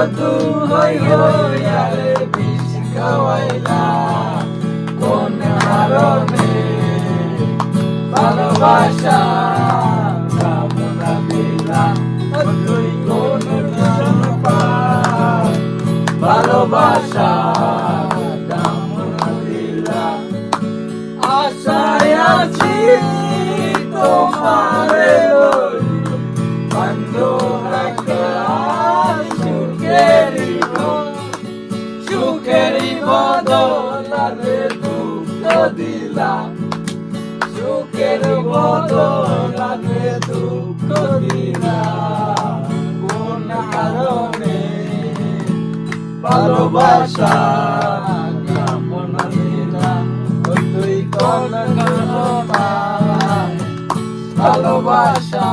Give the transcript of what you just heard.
মধু হই হই আরে বিষ খাওয়াইলা কোন কারণে ভালোবাসা কামনা দিলা তুই কোন ভালোবাসা কামনা দিলা আশায় আছি তোমারে বদলারে দুঃখ দিলা সুখের বদলারে দুঃখ দিলা কোন কারণে? ভালোবাসা কামনা দিলা তুই কোন কারণে? ভালোবাসা